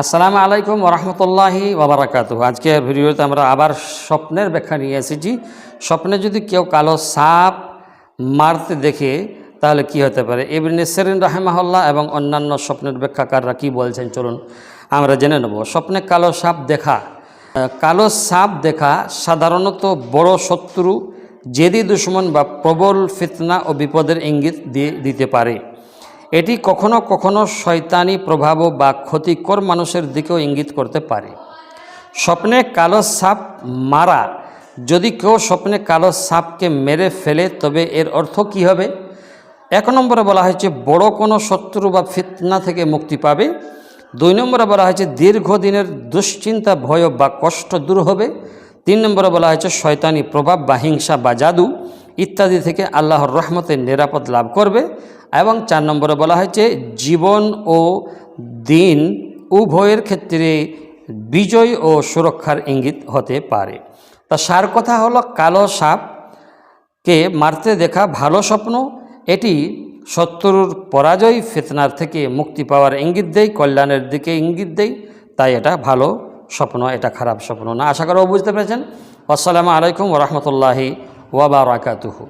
আসসালামু আলাইকুম ওরহমতুল্লাহি ওবরাকাতু আজকের ভিডিওতে আমরা আবার স্বপ্নের ব্যাখ্যা নিয়ে এসেছি। স্বপ্নে যদি কেউ কালো সাপ মারতে দেখে, তাহলে কি হতে পারে? ইবনে সেরিন রাহেমাহল্লা এবং অন্যান্য স্বপ্নের ব্যাখ্যাকাররা কি বলছেন? চলুন আমরা জেনে নেব। স্বপ্নে কালো সাপ দেখা, কালো সাপ দেখা সাধারণত বড় শত্রু, জেদি দুশ্মন বা প্রবল ফিতনা ও বিপদের ইঙ্গিত দিয়ে দিতে পারে। এটি কখনো কখনো শয়তানি প্রভাবও বা ক্ষতিকর মানুষের দিকেও ইঙ্গিত করতে পারে। স্বপ্নে কালো সাপ মারা, যদি কেউ স্বপ্নে কালো সাপকে মেরে ফেলে, তবে এর অর্থ কি হবে? এক নম্বরে বলা হয়েছে, বড় কোনো শত্রু বা ফিতনা থেকে মুক্তি পাবে। দুই নম্বরে বলা হয়েছে, দীর্ঘদিনের দুশ্চিন্তা, ভয় বা কষ্ট দূর হবে। তিন নম্বরে বলা হয়েছে, শয়তানি প্রভাব বা হিংসা বা জাদু ইত্যাদি থেকে আল্লাহর রহমতের নিরাপদ লাভ করবে। এবং চার নম্বরে বলা হয়েছে, জীবন ও দিন উভয়ের ক্ষেত্রে বিজয় ও সুরক্ষার ইঙ্গিত হতে পারে। তা সার কথা হলো, কালো সাপকে মারতে দেখা ভালো স্বপ্ন, এটি শত্রুর পরাজয় ফেতনার থেকে মুক্তি পাওয়ার ইঙ্গিত দেয়, কল্যাণের দিকে ইঙ্গিত দেয়, তাই এটা ভালো স্বপ্ন, এটা খারাপ স্বপ্ন না। আশা করো বুঝতে পেরেছেন। আসসালামু আলাইকুম ওরহমতুল্লাহি ওয়াবারাকাতুহু